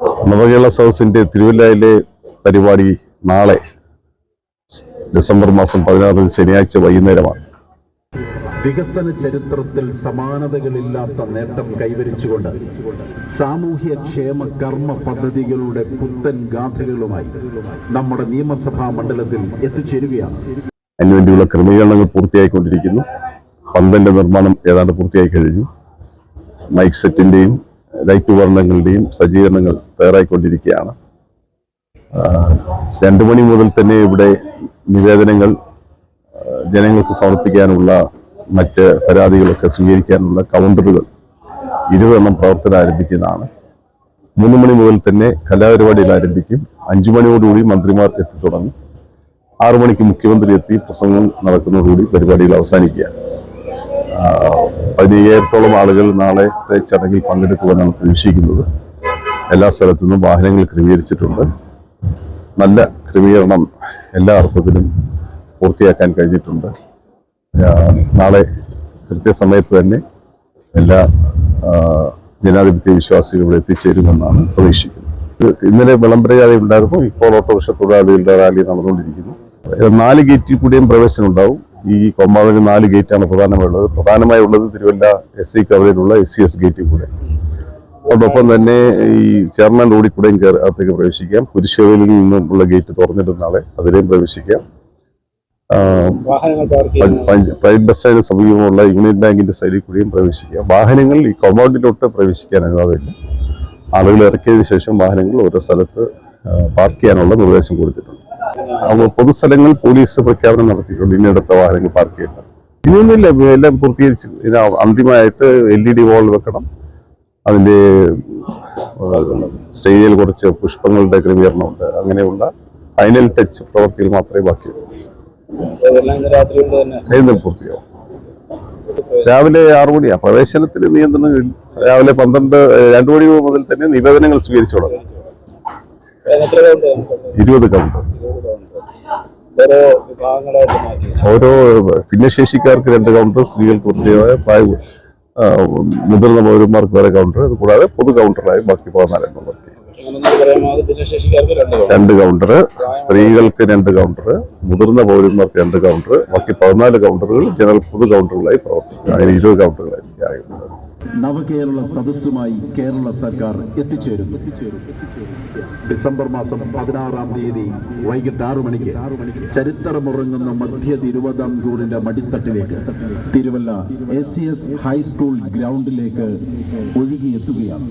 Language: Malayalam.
നവകേരള സദസ്സിന്റെ തിരുവല്ലയിലെ പരിപാടി നാളെ ഡിസംബർ മാസം പതിനാറിന് ശനിയാഴ്ച വൈകുന്നേരമാണ്. വികസന ചരിത്രത്തിൽ സമാനതകളില്ലാത്ത നേട്ടം കൈവരിച്ചുകൊണ്ട് സാമൂഹ്യ ക്ഷേമ കർമ്മ പദ്ധതികളുടെ പുത്തൻ ഗാഥകളുമായി നമ്മുടെ നിയമസഭാ മണ്ഡലത്തിൽ എത്തിച്ചേരുകയാണ്. അതിനുവേണ്ടിയുള്ള ക്രമീകരണങ്ങൾ പൂർത്തിയായിക്കൊണ്ടിരിക്കുന്നു. പന്തന്റെ നിർമ്മാണം ഏതാണ്ട് പൂർത്തിയായി കഴിഞ്ഞു. മൈക്ക് സെറ്റിന്റെയും ലൈറ്റ് ഉപകരണങ്ങളുടെയും സജ്ജീകരണങ്ങൾ തയ്യാറായിക്കൊണ്ടിരിക്കുകയാണ്. രണ്ടു മണി മുതൽ തന്നെ ഇവിടെ നിവേദനങ്ങൾ ജനങ്ങൾക്ക് സമർപ്പിക്കാനുള്ള മറ്റ് പരാതികളൊക്കെ സ്വീകരിക്കാനുള്ള കൗണ്ടറുകൾ ഇരുപതെണ്ണം പ്രവർത്തനം ആരംഭിക്കുന്നതാണ്. മൂന്ന് മണി മുതൽ തന്നെ കലാപരിപാടികൾ ആരംഭിക്കും. അഞ്ചു മണിയോടുകൂടി മന്ത്രിമാർ എത്തി തുടങ്ങും ആറു മണിക്ക് മുഖ്യമന്ത്രി എത്തി പ്രസംഗം നടക്കുന്നതോടുകൂടി പരിപാടികൾ അവസാനിക്കുക. പതിനയ്യായിരത്തോളം ആളുകൾ നാളെ ചടങ്ങിൽ പങ്കെടുക്കുവാനാണ് പ്രതീക്ഷിക്കുന്നത്. എല്ലാ സ്ഥലത്തു നിന്നും വാഹനങ്ങൾ ക്രമീകരിച്ചിട്ടുണ്ട്. നല്ല ക്രമീകരണം എല്ലാ അർത്ഥത്തിലും പൂർത്തിയാക്കാൻ കഴിഞ്ഞിട്ടുണ്ട്. നാളെ കൃത്യസമയത്ത് തന്നെ എല്ലാ ജനാധിപത്യ വിശ്വാസികളും ഇവിടെ എത്തിച്ചേരുമെന്നാണ് പ്രതീക്ഷിക്കുന്നത്. ഇന്നലെ വിളംബര ജാഥ ഉണ്ടായിരുന്നു. ഇപ്പോൾ ഓട്ടോറിക്ഷ തൊഴിലാളികളുടെ റാലി നടന്നുകൊണ്ടിരിക്കുന്നു. നാല് ഗേറ്റിൽ കൂടിയും പ്രവേശനം ഉണ്ടാവും ഈ കൊമ്പാവിന് നാല് ഗേറ്റാണ് പ്രധാനമായുള്ളത്. പ്രധാനമായി ഉള്ളത് തിരുവല്ല എസ് സി കവറേജിലുള്ള എസ് സി എസ് ഗേറ്റിൽ കൂടെ. അതോടൊപ്പം തന്നെ ഈ ചെയർമാൻ റോഡിൽ കൂടെയും കയറി അകത്തേക്ക് പ്രവേശിക്കാം. കുരിശുകളിൽ നിന്നുമുള്ള ഗേറ്റ് തുറന്നിട്ട് നാളെ. അതിലേയും പ്രവേശിക്കാം. പ്രൈവറ്റ് ബസ് സ്റ്റാൻഡ് സമീപമുള്ള യൂണിയൻ ബാങ്കിന്റെ സൈഡിൽ കൂടിയും പ്രവേശിക്കാം. വാഹനങ്ങൾ ഈ കോമ്പൗണ്ടിലോട്ട് പ്രവേശിക്കാൻ അനുവാദമില്ല. ആളുകൾ ഇറക്കിയതിനു ശേഷം വാഹനങ്ങൾ ഓരോ സ്ഥലത്ത് പാർക്ക് ചെയ്യാനുള്ള നിർദ്ദേശം കൊടുത്തിട്ടുണ്ട്. പൊതുസ്ഥലങ്ങൾ പോലീസ് പ്രഖ്യാപനം നടത്തിയിട്ടുണ്ട്. ഇന്നിടത്ത വാഹനങ്ങൾ പാർക്ക് ചെയ്യുന്നത് ഇനിയൊന്നുമില്ല. എല്ലാം പൂർത്തീകരിച്ചു ഇത് അന്തിമമായിട്ട് എൽ ഇ ഡി വോൾ വെക്കണം. അതിന്റെ ആ, സ്റ്റേജിൽ കുറച്ച് പുഷ്പങ്ങളുടെ ക്രമീകരണമുണ്ട്. അങ്ങനെയുള്ള ഫൈനൽ ടച്ച് പ്രവർത്തികൾ മാത്രമേ ബാക്കിയുള്ളൂ. ഇന്ന് പൂർത്തിയാവും. രാവിലെ ആറു മണിയാ. പ്രവേശനത്തിന് നിയന്ത്രണം. രാവിലെ പന്ത്രണ്ട് രണ്ടു മണി മുതൽ തന്നെ നിവേദനങ്ങൾ സ്വീകരിച്ചു തുടങ്ങും. ഇരുപത് കൗണ്ട് ഓരോ ഭിന്നശേഷിക്കാർക്ക് രണ്ട് കൗണ്ടർ സ്ത്രീകൾക്ക് പ്രത്യേകമായ പ്രായ മുതിർന്ന പൗരന്മാർക്ക് വരെ കൗണ്ടർ അത് കൂടാതെ പൊതു കൗണ്ടറായി ബാക്കി പതിനാലെണ്ണം അത് രണ്ട് കൗണ്ടർ സ്ത്രീകൾക്ക് രണ്ട് കൗണ്ടർ മുതിർന്ന പൗരന്മാർക്ക് രണ്ട് കൗണ്ടർ ബാക്കി പതിനാല് കൗണ്ടറുകൾ ജനറൽ പൊതു കൗണ്ടറുകളായി പ്രവർത്തിക്കും. അതിന് ഇരുപത് കൗണ്ടറുകളായിരിക്കും നവകേരള സദസ്സുമായി കേരള സർക്കാർ എത്തിച്ചേരുന്നു. ഡിസംബർ മാസം പതിനാറാം തീയതി വൈകിട്ട് ആറു മണിക്ക് ചരിത്രമുറങ്ങുന്ന മധ്യ തിരുവിതാംകൂറിന്റെ മടിത്തട്ടിലേക്ക് Thiruvalla S C S high school ഗ്രൗണ്ടിലേക്ക് ഒഴുകിയെത്തുകയാണ്.